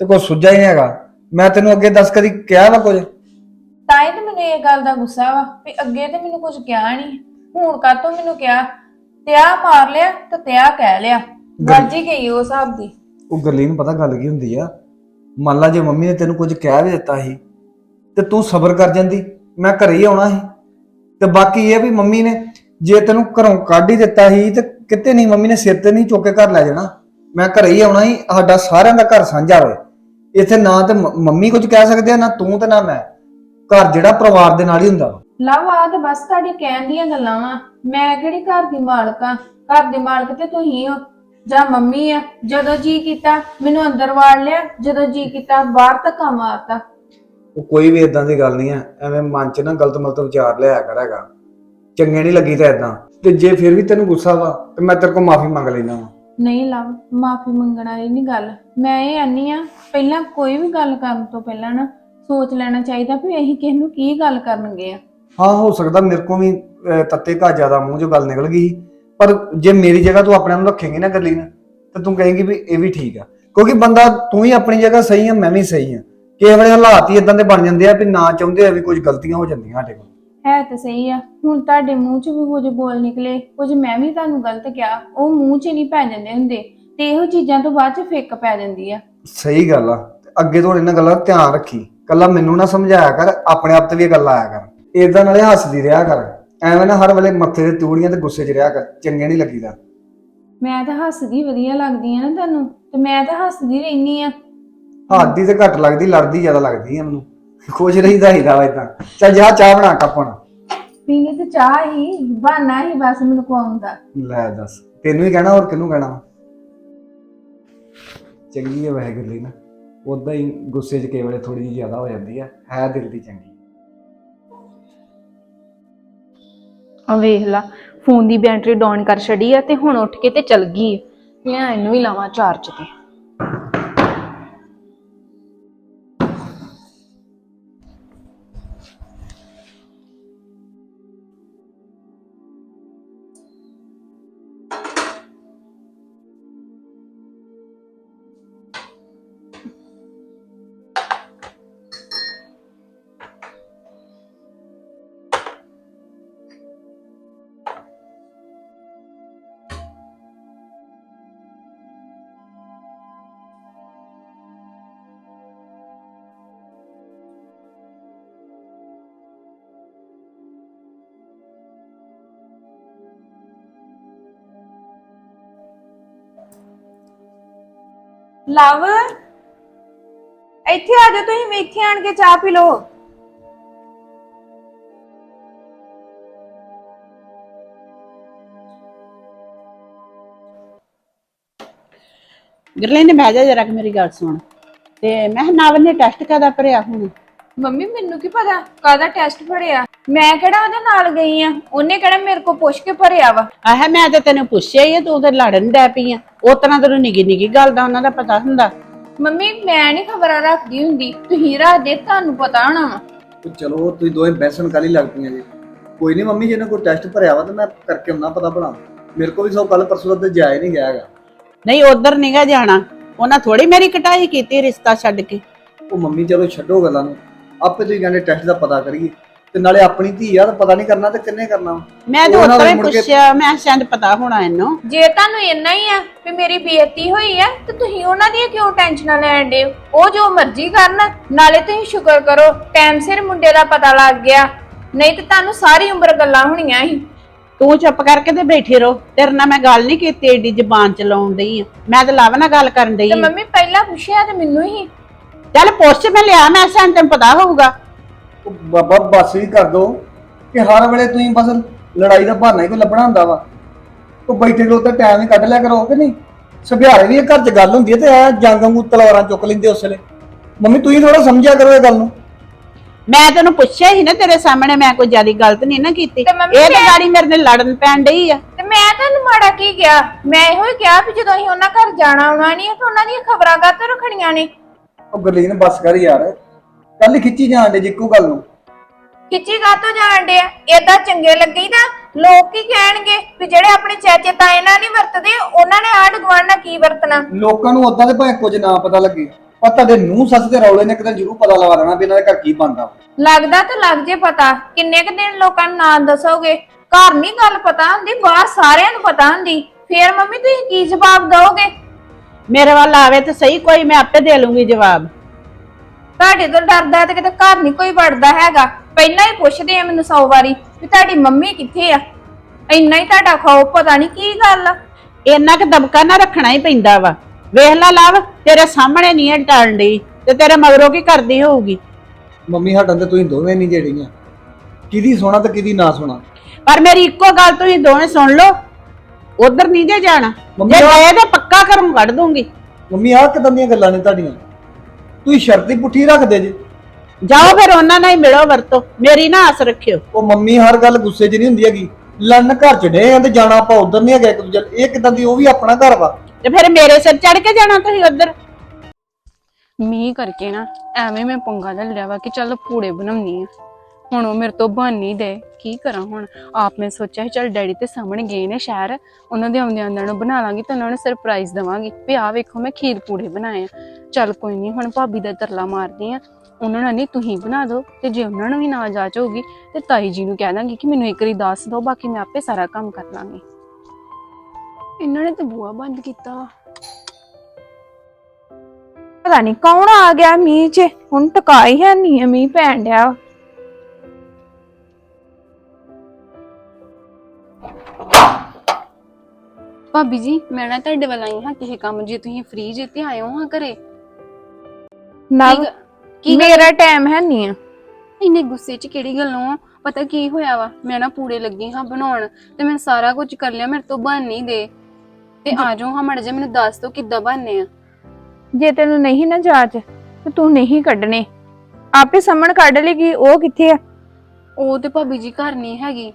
ਤੇ ਕੋਈ ਸੁੱਝਾ ਹੀ ਨਹੀਂ ਹੈਗਾ। ਮੈਂ ਤੈਨੂੰ ਅੱਗੇ ਦੱਸ ਕਦੀ ਕਿਹਾ ਵਾ ਕੁਝ? ਤਾਂ ਹੀ ਤੇ ਮੈਨੂੰ ਇਹ ਗੱਲ ਦਾ ਗੁੱਸਾ ਵਾ ਵੀ ਅੱਗੇ ਤੇ ਮੈਨੂੰ ਕੁਝ ਕਿਹਾ ਨਹੀਂ। ਹੁਣ ਕਾਤੋਂ ਮੈਨੂੰ ਕਿਹਾ? ਤਿਆ ਮਾਰ ਲਿਆ ਤੇ ਤਿਆ ਕਹਿ ਲਿਆ। ਵੱਜ ਹੀ ਗਈ ਉਹ ਹਿਸਾਬ ਦੀ। ਉਹ ਗਰਲੀ ਨੂੰ ਪਤਾ ਗੱਲ ਕੀ ਹੁੰਦੀ ਆ। ਮੰਨ ਲਾ ਜੇ ਮੰਮੀ ਨੇ ਤੈਨੂੰ ਕੁਝ ਕਹਿ ਵੀ ਦਿੱਤਾ ਸੀ ਤੇ ਤੂੰ ਸਬਰ ਕਰ ਜਾਂਦੀ। ਮੈਂ ਘਰੇ ਹੀ ਆਉਣਾ ਸੀ। ਤੇ ਬਾਕੀ ਇਹ ਵੀ ਮੰਮੀ ਨੇ ਜੇ ਤੈਨੂੰ ਘਰੋਂ ਕੱਢ ਹੀ ਦਿੱਤਾ ਸੀ ਤੇ ਕਿਤੇ ਨਹੀਂ ਮੰਮੀ ਨੇ ਸਿਰ ਤੇ ਨਹੀਂ ਚੁੱਕ ਕੇ ਘਰ ਲੈ ਜਾਣਾ। ਮੈਂ ਘਰੇ ਹੀ ਆਉਣਾ ਸੀ, ਸਾਡਾ ਸਾਰਿਆਂ ਦਾ ਘਰ ਸਾਂਝਾ ਹੋਏ ਇੱਥੇ ਨਾ ਤੇ ਮ- ਮੰਮੀ ਕੁਝ ਕਹਿ ਸਕਦੇ ਆ, ਨਾ ਤੂੰ ਤੇ ਨਾ ਮੈਂ। ਘਰ ਜਿਹੜਾ ਪਰਿਵਾਰ ਦੇ ਨਾਲ ਹੀ ਹੁੰਦਾ ਵਾ। ਲਵ ਆ ਤੇ ਬਸ ਤੁਹਾਡੀ ਕਹਿਣ ਦੀਆਂ ਗੱਲਾਂ ਵਾ। ਮੈਂ ਕਿਹੜੀ ਘਰ ਦੀ ਮਾਲਕ ਆ? ਘਰ ਦੇ ਮਾਲਕ ਤੇ ਤੁਸੀਂ ਹੋ। ਜਾਂ ਮੰਮੀ ਆ? ਜਦੋਂ ਜੀ ਕੀਤਾ, ਮੈਨੂੰ ਅੰਦਰ ਵਾੜ ਲਿਆ। ਜਦੋਂ ਜੀ ਕੀਤਾ, ਬਾਹਰ ਧੱਕਾ ਮਾਰਤਾ। ਉਹ ਕੋਈ ਵੀ ਇਦਾਂ ਦੀ ਗੱਲ ਨਹੀਂ ਆ ਐਵੇਂ ਮਨ 'ਚ ਨਾ ਗਲਤ ਮਲਤ ਵਿਚਾਰ ਲਿਆ ਕਰ ਹੈਗਾ। ਚੰਗੇ ਨਹੀਂ ਲੱਗੀ ਤਾਂ ਇਦਾਂ ਤੇ ਜੇ ਫਿਰ ਵੀ ਤੈਨੂੰ ਗੁੱਸਾ ਵਾ ਤੇ ਮੈਂ ਤੇਰੇ ਕੋਲ ਮਾਫੀ ਮੰਗ ਲੈਣਾ ਵਾ। ਨਹੀਂ ਲਵ ਮਾਫੀ ਮੰਗਣ ਵਾਲੀ ਨਹੀਂ ਗੱਲ। ਮੈਂ ਇਹ ਆਨੀ ਆ ਪਹਿਲਾਂ ਕੋਈ ਵੀ ਗੱਲ ਕਰਨ ਤੋਂ ਪਹਿਲਾਂ ਨਾ ਸੋਚ ਲੈਣਾ ਚਾਹੀਦਾ ਵੀ ਅਸੀਂ ਕਿਸ ਨੂੰ ਕੀ ਗੱਲ ਕਰਨਗੇ ਆ। ਹਾਂ ਹੋ ਸਕਦਾ ਮੇਰੇ ਕੋਲ ਵੀ ਅਹ, ਤੱਤੇ ਘਾ ਜ਼ਿਆਦਾ ਮੂੰਹ 'ਚੋਂ ਗੱਲ ਨਿਕਲ ਗਈ ਪਰ ਜੇ ਮੇਰੀ ਜਗ੍ਹਾ ਤੂੰ ਆਪਣੇ ਆਪ ਨੂੰ ਰੱਖੇਂਗੀ ਨਾ ਗਰਲੀਨ ਤਾਂ ਤੂੰ ਕਹੇਂਗੀ ਵੀ ਇਹ ਵੀ ਠੀਕ ਆ। ਕਿਉਂਕਿ ਬੰਦਾ ਤੂੰ ਹੀ ਆਪਣੀ ਜਗ੍ਹਾ ਸਹੀ ਆ ਮੈਂ ਵੀ ਸਹੀ ਆ। ਕਿਸੇ ਵੇਲੇ ਹਾਲਾਤ ਹੀ ਇਦਾਂ ਦੇ ਬਣ ਜਾਂਦੇ ਆ ਵੀ ਨਾ ਚਾਹੁੰਦੇ ਆ ਵੀ ਕੁਝ ਗਲਤੀਆਂ ਹੋ ਜਾਂਦੀਆਂ ਸਾਡੇ ਕੋਲ। ਹੈ ਤਾਂ ਸਹੀ ਆ। ਹੁਣ ਤੁਹਾਡੇ ਮੂੰਹ 'ਚ ਵੀ ਕੁਝ ਬੋਲ ਨਿਕਲੇ ਕੁਝ ਮੈਂ ਵੀ ਤੁਹਾਨੂੰ ਗਲਤ ਕਿਹਾ ਉਹ ਮੂੰਹ 'ਚ ਨਹੀਂ ਪੈ ਜਾਂਦੇ ਹੁੰਦੇ ਤੇ ਇਹੋ ਚੀਜ਼ਾਂ ਤੋਂ ਬਾਅਦ 'ਚ ਫਿੱਕ ਪੈ ਜਾਂਦੀ ਆ। ਸਹੀ ਗੱਲ ਆ। ਤੇ ਅੱਗੇ ਤੋਂ ਇਹਨਾਂ ਗੱਲਾਂ ਦਾ ਧਿਆਨ ਰੱਖੀ। ਕੱਲਾ ਮੈਨੂੰ ਨਾ ਸਮਝਾਇਆ ਕਰ ਆਪਣੇ ਆਪ ਤੇ ਵੀ ਇਹ ਗੱਲ ਆਇਆ ਕਰ। ਇਦਾਂ ਨਾਲੇ ਹੱਸਦੀ ਰਿਹਾ ਕਰ। ਐਵੇਂ ਨਾ ਹਰ ਵੇਲੇ ਮੱਥੇ ਤੇ ਤੂੜੀਆਂ ਤੇ ਗੁੱਸੇ 'ਚ ਰਿਹਾ ਕਰ ਚੰਗੇ ਨਹੀਂ ਲੱਗੀਦਾ। ਮੈਂ ਤਾਂ ਹੱਸਦੀ ਵਧੀਆ ਲੱਗਦੀ ਆ ਨਾ ਤੁਹਾਨੂੰ ਤੇ ਮੈਂ ਤਾਂ ਹੱਸਦੀ ਰਹਿਨੀ ਆ। ਹੱਸਦੀ ਤੇ ਘੱਟ ਲੱਗਦੀ ਲੜਦੀ ਜ਼ਿਆਦਾ ਲੱਗਦੀ ਆ ਮੈਨੂੰ। ਖੁਸ਼ ਰਹੀਦਾ ਹੀਦਾ ਵਾ ਇਦਾਂ ਚੱਲ ਜਾ ਚਾਹ ਬਣਾ ਕੱਪ ਹੁਣ। ਪੀਣੀ ਤੇ ਚਾਹ ਹੀ ਬਹਾਨਾ ਹੀ ਬਸ ਮੈਨੂੰ ਖਵਾਉਂਦਾ ਲੈ ਦੱਸ ਤੈਨੂੰ ਹੀ ਕਹਿਣਾ ਹੋਰ ਕਿਹਨੂੰ ਕਹਿਣਾ ਵਾ? ਚੰਗੀ ਹੈ ਵੈਸੇ ਗੱਲੀ ਨਾ। ਉਦਾਂ ਹੀ ਗੁੱਸੇ 'ਚ ਕਈ ਵੇਲੇ ਥੋੜੀ ਜਿਹੀ ਜ਼ਿਆਦਾ ਹੋ ਜਾਂਦੀ ਆ। ਹੈ ਦਿਲ ਦੀ ਚੰਗੀ। ਆ ਵੇਖ ਲਾ ਫੋਨ ਦੀ ਬੈਟਰੀ ਡਾਊਨ ਕਰ ਛੜੀ ਆ ਤੇ ਹੁਣ ਉੱਠ ਕੇ ਤੇ ਚਲ ਗਈ ਆ। ਮੈਂ ਇਹਨੂੰ ਵੀ ਲਾਵਾਂ ਚਾਰਜ ਤੇ। ਲਵ, ਇੱਥੇ ਆ ਜਾਓ, ਤੁਸੀਂ ਵੀ ਇੱਥੇ ਆਣ ਕੇ ਚਾਹ ਪੀ ਲਓ। ਗਰਲੇ ਨੇ ਬਹਿ ਜਾ ਜਰਾ ਕਿ ਮੇਰੀ ਗੱਲ ਸੁਣ। ਤੇ ਮੈਂ ਕਿਹਾ ਨਾਵਲ ਨੇ ਟੈਸਟ ਕਾਦਾ ਭਰਿਆ ਹੁਣ? ਮੰਮੀ ਮੈਨੂੰ ਕੀ ਪਤਾ ਕਾਹਦਾ ਟੈਸਟ ਭਰਿਆ ਮੈਂ ਕਿਹੜਾ ਉਹਦੇ ਨਾਲ ਗਈ ਆ? ਉਹਨੇ ਕਿਹੜਾ ਮੇਰੇ ਕੋ ਪੁੱਛ ਕੇ ਭਰਿਆ ਵਾ? ਆਹ ਮੈਂ ਤੇ ਤੈਨੂੰ ਪੁੱਛਿਆ ਹੀ ਆ, ਤੂੰ ਤੇ ਲੜਨ ਡੈ ਪਈ ਆ। ਉਹ ਤਰ੍ਹਾਂ ਤੈਨੂੰ ਨਿੱਗੀ ਨਿੱਗੀ ਗੱਲ ਦਾ ਉਹਨਾਂ ਦਾ ਪਤਾ ਹੁੰਦਾ। ਮੰਮੀ ਮੈਂ ਨਹੀਂ ਖਬਰਾਂ ਰੱਖਦੀ ਹੁੰਦੀ। ਤੁਸੀਂ ਰੱਖਦੇ ਤੁਹਾਨੂੰ ਪਤਾ ਹੋਣਾ ਵਾ। ਚਲੋ ਤੁਸੀਂ ਦੋਵੇਂ ਬੈਸਣ ਕਾਲੀ ਲੱਗ ਪਈਆਂ ਜੀ। ਕੋਈ ਨਹੀਂ ਮੰਮੀ ਜੀ ਕੋਈ ਟੈਸਟ ਭਰਿਆ ਵਾ ਤੇ ਮੈਂ ਕਰਕੇ ਆਉਣਾ ਪਤਾ ਬਣਾ ਮੇਰੇ ਕੋਲ ਵੀ ਸਭ ਕੱਲ ਪਰਸੋਂ ਦਾ ਤੇ ਜਾਇਆ ਨਹੀਂ ਗਿਆ ਹੈਗਾ। ਨਹੀਂ ਉਧਰ ਨਿਗਾ ਜਾਣਾ। ਉਹਨਾਂ ਥੋੜੀ ਮੇਰੀ ਕਟਾਈ ਕੀਤੀ ਰਿਸ਼ਤਾ ਛੱਡ ਕੇ। ਉਹ ਮੰਮੀ ਚਲੋ ਛੱਡੋ ਗੱਲਾਂ ਨੂੰ। ਆਪੇ ਤੁਸੀਂ ਕਹਿੰਦੇ ਟੈਸਟ ਦਾ ਪਤਾ ਕਰੀਏ ਤੇ ਨਾਲੇ ਆਪਣੀ ਧੀ ਆ ਤਾਂ ਪਤਾ ਨਹੀਂ ਕਰਨਾ ਤੇ ਕਿੰਨੇ ਕਰਨਾ? ਮੈਂ ਤੇ ਉਹ ਨਾ ਉਧਰ ਹੀ ਮੁੜ ਕੇ- ਪੁੱਛਿਆ ਮੈਂ ਸ਼ਾਇਦ ਪਤਾ ਹੋਣਾ ਇਹਨੂੰ। ਜੇ ਤੁਹਾਨੂੰ ਇੰਨਾ ਹੀ ਆ ਵੀ ਮੇਰੀ ਬੇਇੱਜ਼ਤੀ ਹੋਈ ਆ ਤੇ ਤੁਸੀਂ ਉਹਨਾਂ ਦੀ ਕਿਉਂ ਟੈਨਸ਼ਨ ਲੈਣ ਦੇ ਉਹ ਜੋ ਮਰਜ਼ੀ ਕਰਨ ਨਾਲੇ ਤੁਸੀਂ ਸ਼ੁਕਰ ਕਰੋ ਟਾਈਮ ਸਿਰ ਮੁੰਡੇ ਦਾ ਪਤਾ ਲੱਗ ਗਿਆ। ਨਹੀਂ ਤੇ ਤੁਹਾਨੂੰ ਸਾਰੀ ਉਮਰ ਗੱਲਾਂ ਹੋਣੀਆਂ ਸੀ। ਤੂੰ ਚੁੱਪ ਕਰਕੇ ਤੇ ਬੈਠੀ ਰਹੋ। ਤੇਰੇ ਨਾਲ ਮੈਂ ਗੱਲ ਨਹੀਂ ਕੀਤੀ ਏਡੀ ਜ਼ਬਾਨ ਚਲਾਉਣ ਡਈ ਆ। ਮੈਂ ਤੇ ਲਵ ਨਾਲ ਗੱਲ ਕਰਨ ਡਈ ਤੇ ਆ। ਮੰਮੀ ਪਹਿਲਾਂ ਪੁੱਛਿਆ ਤੇ ਮੈਨੂੰ ਹੀ। ਚੱਲ ਪੁੱਛ ਮੈਂ ਲਿਆ ਮੈਂ ਸ਼ਾਇਦ ਤੈਨੂੰ ਪਤਾ ਹੋਊਗਾ। ਉਹ ਬਾਬਾ ਬਸ ਵੀ ਕਰ ਦੋ ਕਿ ਹਰ ਵੇਲੇ ਤੁਸੀਂ ਬਸ ਲੜਾਈ ਦਾ ਬਹਾਨਾ ਹੀ ਕੋਈ ਲੱਭਣਾ ਹੁੰਦਾ ਵਾ। ਉਹ ਬੈਠੇ ਰਹੋ ਤਾਂ ਟਾਈਮ ਹੀ ਕੱਢ ਲਿਆ ਕਰੋ ਕਿ ਨਹੀਂ? ਸੁਭਿਆਰੇ ਵੀ ਇਹ ਘਰ 'ਚ ਗੱਲ ਹੁੰਦੀ ਹੈ ਤੇ ਆ ਜੰਗ ਵਾਂਗੂ ਤਲਵਾਰਾਂ ਚੁੱਕ ਲੈਂਦੇ ਉਸ ਵੇਲੇ। ਮੰਮੀ ਤੁਸੀਂ ਥੋੜਾ ਸਮਝਿਆ ਕਰੋ ਇਹ ਗੱਲ ਨੂੰ। ਮੈਂ ਤੈਨੂੰ ਪੁੱਛਿਆ ਸੀ ਨਾ ਤੇਰੇ ਸਾਹਮਣੇ ਮੈਂ ਕੋਈ ਜਿਆਦੀ ਗਲਤ ਨਹੀਂ ਨਾ ਕੀਤੀ। ਤੇ ਮੰਮੀ ਇਹ ਤਾਂ ਮੈਂ- ਗਾੜੀ ਮੇਰੇ ਨਾਲ ਲੜਨ ਪੈਣ ਡਈ ਆ। ਤੇ ਮੈਂ ਤੁਹਾਨੂੰ ਮਾੜਾ ਕੀ ਕਿਹਾ? ਮੈਂ ਇਹੋ ਹੀ ਕਿਹਾ ਵੀ ਜਦੋਂ ਅਸੀਂ ਉਹਨਾਂ ਘਰ ਜਾਣਾ ਆਉਣਾ ਨਹੀਂ ਤਾਂ ਉਹਨਾਂ ਦੀਆਂ ਖਬਰਾਂ ਕਾਹਤੋਂ ਰੱਖਣੀਆਂ ਨੇ? ਉਹ ਗਰਲੀਨ ਬਸ ਕਰ ਯਾਰ। ਕੱਲ ਖਿੱਚੀ ਜਾਣ ਦੇ ਜਿੱਕੂ ਗੱਲ ਨੂੰ। ਖਿੱਚੀ ਕਾਹਤੋਂ ਜਾਣ ਡਿਆ ਏਦਾਂ ਚੰਗੇ ਲੱਗੀ ਨਾ ਲੋਕ ਕੀ ਕਹਿਣਗੇ ਵੀ ਜਿਹੜੇ ਆਪਣੇ ਚਾਚੇ ਤਾਏ ਨਾਲ ਨਹੀਂ ਵਰਤਦੇ ਉਹਨਾਂ ਨੇ ਗੁਆਂਢ ਨਾਲ ਕੀ ਵਰਤਣਾ? ਲੋਕਾਂ ਨੂੰ ਉਦਾਂ ਦੇ ਭਾਵੇਂ ਕੁਝ ਨਾ ਪਤਾ ਲੱਗੇ ਪਰ ਤੁਹਾਡੇ ਨੂੰ ਸੱਸ ਦੇ ਰੌਲੇ ਨੇ ਕਿਤੇ ਜ਼ਰੂਰ ਪਤਾ ਲਵਾ ਦੇਣਾ ਵੀ ਇਹਨਾਂ ਦੇ ਘਰ ਕੀ ਬਣਦਾ। ਲੱਗਦਾ ਤਾਂ ਲੱਗ ਜੇ ਪਤਾ। ਕਿੰਨੇ ਕੁ ਦਿਨ ਲੋਕਾਂ ਨੂੰ ਨਾਂ ਦੱਸੋਗੇ? ਘਰ ਨਹੀਂ ਗੱਲ ਪਤਾ ਹੁੰਦੀ ਬਾਹਰ ਸਾਰਿਆਂ ਨੂੰ ਪਤਾ ਹੁੰਦੀ। ਫੇਰ ਮੰਮੀ ਤੁਸੀਂ ਕੀ ਜਵਾਬ ਦਓਗੇ? ਮੇਰੇ ਵੱਲ ਆਵੇ ਤੇ ਸਹੀ ਕੋਈ ਮੈਂ ਆਪੇ ਦੇ ਲੂੰਗੀ ਜਵਾਬ। ਤੁਹਾਡੇ ਤੋਂ ਡਰਦਾ ਤੇ ਕਿਤੇ ਘਰ ਨਹੀਂ ਕੋਈ ਵੜਦਾ ਹੈਗਾ। ਪਹਿਲਾਂ ਹੀ ਪੁੱਛਦੇ ਆ ਮੈਨੂੰ 100 ਵਾਰੀ ਵੀ ਤੁਹਾਡੀ ਮੰਮੀ ਕਿੱਥੇ ਆ? ਇੰਨਾ ਹੀ ਤੁਹਾਡਾ ਖਾਓ ਪਤਾ ਨਹੀਂ ਕੀ ਗੱਲ ਆ। ਇੰਨਾ ਕੁ ਦਬਕਾ ਨਾ ਰੱਖਣਾ ਹੀ ਪੈਂਦਾ ਵਾ। ਵੇਖ ਲੈ ਲਵ ਤੇਰੇ ਸਾਹਮਣੇ ਨਹੀਂ ਇਹ ਟਲਣ ਡਈ ਤੇ ਤੇਰੇ ਮਗਰੋਂ ਕੀ ਕਰਦੀ ਹੋਊਗੀ। ਮੰਮੀ ਹਟਣ ਤੇ ਤੁਸੀਂ ਦੋਵੇਂ ਨਹੀਂ ਜਿਹੜੀਆਂ। ਕਿਹਦੀ ਸੋਣਾ ਤੇ ਕਿਹਦੀ ਨਾ ਸੋਣਾ। ਪਰ ਮੇਰੀ ਇੱਕੋ ਗੱਲ ਤੁਸੀਂ ਦੋਵੇਂ ਸੁਣ ਲਓ। ਉਧਰ ਨਹੀਂ ਜੇ ਜਾਣਾ। ਮੰਮੀ ਜੇ ਆ- ਗਏ ਤੇ ਪੱਕਾ ਕਰਮ ਕੱਢ ਦੂੰਗੀ। ਮੰਮੀ ਆਹ ਕਿਦਾਂ ਦੀਆਂ ਗੱਲਾਂ ਨੇ ਤੁਹਾਡੀਆਂ? ਤੁਸੀਂ ਸ਼ਰਤ ਹੀ ਪੁੱਠੀ ਰੱਖਦੇ ਜੇ। ਜਾਓ ਫਿਰ ਉਹਨਾਂ ਨਾਲ ਹੀ ਮਿਲੋ ਵਰਤੋ। ਮੇਰੀ ਨਾ ਆਸ ਰੱਖਿਓ। ਉਹ ਮੰਮੀ ਹਰ ਗੱਲ ਗੁੱਸੇ 'ਚ ਨਹੀਂ ਹੁੰਦੀ ਹੈਗੀ। ਲੜਨ ਘਰ 'ਚ ਡੇ ਆ ਤੇ ਜਾਣਾ ਆਪਾਂ ਉਧਰ ਨਹੀਂ ਹੈਗਾ ਇੱਕ ਦੂਜੇ ਨਾਲ। ਇਹ ਕਿਦਾਂ ਦੀ ਉਹ ਵੀ ਆਪਣਾ ਘਰ ਵਾ। ਤੇ ਫਿਰ ਮੇਰੇ ਸਿਰ ਚੜ ਕੇ ਜਾਣਾ ਤੁਸੀਂ ਉਧਰ? ਮੀਂਹ ਕਰਕੇ ਨਾ ਐਵੇਂ ਮੈਂ ਪੰਗਾ ਲੈ ਲਿਆ ਵਾ ਕਿ ਚੱਲ ਪੂੜੇ ਬਣਾਉਣੀ ਆ। ਹੁਣ ਉਹ ਮੇਰੇ ਤੋਂ ਬਣ ਨਹੀਂ ਦੇ ਕੀ ਕਰਾਂ ਹੁਣ? ਆਪ ਮੈਂ ਸੋਚਿਆ ਸੀ ਚੱਲ ਡੈਡੀ ਤੇ ਸਾਹਮਣੇ ਗਏ ਨੇ ਸ਼ਹਿਰ ਉਹਨਾਂ ਦੇ ਆਉਂਦੇ ਆਉਂਦਿਆਂ ਨੂੰ ਬਣਾ ਲਾਂਗੀ ਤੇ ਉਹਨਾਂ ਨੂੰ ਸਰਪ੍ਰਾਈਜ਼ ਦਵਾਂਗੀ। ਵੀ ਆਹ ਵੇਖੋ ਮੈਂ ਖੀਰ ਪੂੜੇ ਬਣਾਏ ਆ। ਚੱਲ ਕੋਈ ਨਹੀਂ ਹੁਣ ਭਾਬੀ ਦਾ ਤਰਲਾ ਮਾਰਦੀ ਆ। ਉਹਨਾਂ ਨੇ ਨਹੀਂ ਤੁਸੀਂ ਬਣਾ ਦਿਓ ਤੇ ਜੇ ਉਹਨਾਂ ਨੂੰ ਵੀ ਨਾ ਜਾਚ ਹੋਊਗੀ ਤੇ ਤਾਈ ਜੀ ਨੂੰ ਕਹਿ ਦਾਂਗੀ ਕਿ ਮੈਨੂੰ ਇੱਕ ਵਾਰੀ ਦੱਸ ਦਿਓ ਬਾਕੀ ਮੈਂ ਆਪੇ ਸਾਰਾ ਕੰਮ ਕਰ ਲਾਂਗੀ। ਇਹਨਾਂ ਨੇ ਤਾਂ ਬੂਆ ਬੰਦ ਕੀਤਾ। ਪਤਾ ਨਹੀਂ ਕੌਣ ਆ ਗਿਆ ਮੀਂਹ 'ਚ ਹੁਣ ਟਕਾਈ ਹੈ ਨਹੀਂ ਮੀਂਹ ਪੈਣ ਡਿਆ ਭਾਬੀ ਜੀ ਮੈਂ ਨਾ ਤੁਹਾਡੇ ਵੱਲ ਆਈ ਹਾਂ ਕਿਸੇ ਕੰਮ ਜੇ ਤੁਸੀਂ ਫ੍ਰੀ ਜੇ ਤੇ ਆਏ ਹੋ ਹਾਂ ਘਰੇ। ਨਵ ਕੀ ਗ- ਕੀ ਗੱਲ- ਮੇਰਾ ਟਾਈਮ ਹੈ ਨਹੀਂ ਆ। ਇੰਨੇ ਗੁੱਸੇ 'ਚ ਕਿਹੜੀ ਗੱਲੋਂ? ਪਤਾ ਕੀ ਹੋਇਆ ਵਾ? ਮੈਂ ਨਾ ਪੂੜੇ ਲੱਗੀ ਹਾਂ ਬਣਾਉਣ ਤੇ ਮੈਂ ਸਾਰਾ ਕੁਝ ਕਰ ਲਿਆ ਮੇਰੇ ਤੋਂ ਬਣ ਨਹੀਂ ਦੇ। ਤੇ ਆ ਜਾਓ ਹਾਂ ਮੜ ਜਾ ਮੈਨੂੰ ਦੱਸ ਦਿਓ ਕਿੱਦਾਂ ਬਣਨੇ ਆ। ਜੇ ਤੈਨੂੰ ਨਹੀਂ ਨਾ ਜਾਚ ਤੇ ਤੂੰ ਨਹੀਂ ਕੱਢਣੇ। ਆਪੇ ਸਮਣ ਕੱਢ ਲੇਗੀ ਉਹ ਕਿੱਥੇ ਆ? ਉਹ ਤੇ ਭਾਬੀ ਜੀ ਘਰ ਨਹੀਂ ਹੈਗੀ।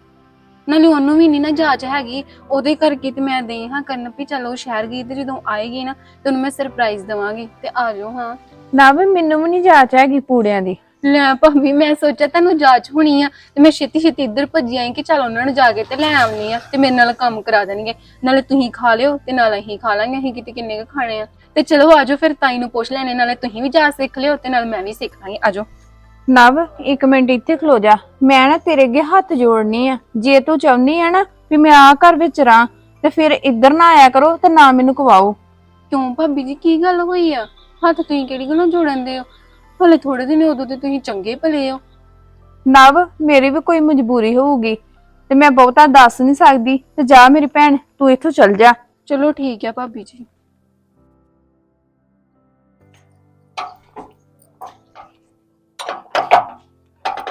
ਨਾਲੇ ਉਹਨੂੰ ਵੀ ਨਹੀਂ ਨਾ ਜਾਚ ਹੈਗੀ। ਉਹਦੇ ਕਰਕੇ ਤੇ ਮੈਂ ਦੇਈ ਹਾਂ ਕਰਨ ਵੀ ਚਲੋ ਸ਼ਹਿਰ ਗਈ ਤੇ ਜਦੋਂ ਆਏਗੀ ਨਾ ਤੇ ਉਹਨੂੰ ਮੈਂ ਸਰਪ੍ਰਾਈਜ਼ ਦਵਾਂਗੀ ਤੇ ਆ ਜਾਓ ਹਾਂ। ਨਾ ਵੀ ਮੈਨੂੰ ਵੀ ਨਹੀਂ ਜਾਚ ਹੈਗੀ ਪੂੜਿਆਂ ਦੀ। ਲੈ ਭਾਬੀ ਮੈਂ ਸੋਚਿਆ ਤੁਹਾਨੂੰ ਜਾਂਚ ਹੋਣੀ ਆ ਤੇ ਮੈਂ ਛੇਤੀ ਛੇਤੀ ਇੱਧਰ ਭੱਜੀ ਆਈ ਕਿ ਚਲ ਉਹਨਾਂ ਨੂੰ ਜਾ ਕੇ ਤੇ ਲੈ ਆਉਣੀ ਆ ਤੇ ਮੇਰੇ ਨਾਲ ਕੰਮ ਕਰਾ ਦੇਣਗੇ। ਨਾਲੇ ਤੁਸੀਂ ਖਾ ਲਿਓ ਤੇ ਨਾਲ ਅਸੀਂ ਖਾ ਲਾਂਗੇ ਅਸੀਂ ਕਿਤੇ ਕਿੰਨੇ ਕੁ ਖਾਣੇ ਆ। ਤੇ ਚਲੋ ਆਜੋ ਫਿਰ ਤਾਈ ਨੂੰ ਪੁੱਛ ਲੈਣੇ ਨਾਲੇ ਤੁਸੀਂ ਵੀ ਜਾ ਸਿੱਖ ਲਿਓ ਤੇ ਨਾਲ ਮੈਂ ਵੀ ਸਿੱਖ ਲਾਂਗੀ। ਆਜੋ ਨਵ ਇੱਕ ਮਿੰਟ ਇੱਥੇ ਖਲੋ ਜਾ। ਮੈਂ ਨਾ ਤੇਰੇ ਅੱਗੇ ਹੱਥ ਜੋੜਨੀ ਆ। ਜੇ ਤੂੰ ਚਾਹੁੰਦੀ ਆ ਨਾ ਵੀ ਮੈਂ ਆ ਘਰ ਵਿੱਚ ਰਾਂ ਤੇ ਫਿਰ ਇੱਧਰ ਨਾ ਆਇਆ ਕਰੋ ਤੇ ਨਾ ਮੈਨੂੰ ਕਵਾਓ ਕਿਉਂ ਭਾਬੀ ਜੀ ਕੀ ਗੱਲ ਹੋਈ ਆ? ਹੱਥ ਤੁਸੀਂ ਕਿਹੜੀ ਗੱਲੋਂ ਜੋੜਨ ਦੇ ਹੋ? ਹਲੇ ਥੋੜੇ ਦਿਨ ਉਦੋਂ ਤੇ ਤੁਸੀਂ ਚੰਗੇ ਭਲੇ ਹੋ। ਨਵ ਮੇਰੀ ਵੀ ਕੋਈ ਮਜਬੂਰੀ ਹੋਊਗੀ ਤੇ ਮੈਂ ਬਹੁਤਾ ਦੱਸ ਨਹੀਂ ਸਕਦੀ। ਤੇ ਜਾ ਮੇਰੀ ਭੈਣ ਤੂੰ ਇੱਥੋਂ ਚੱਲ ਜਾ। ਚਲੋ ਠੀਕ ਆ ਭਾਬੀ ਜੀ।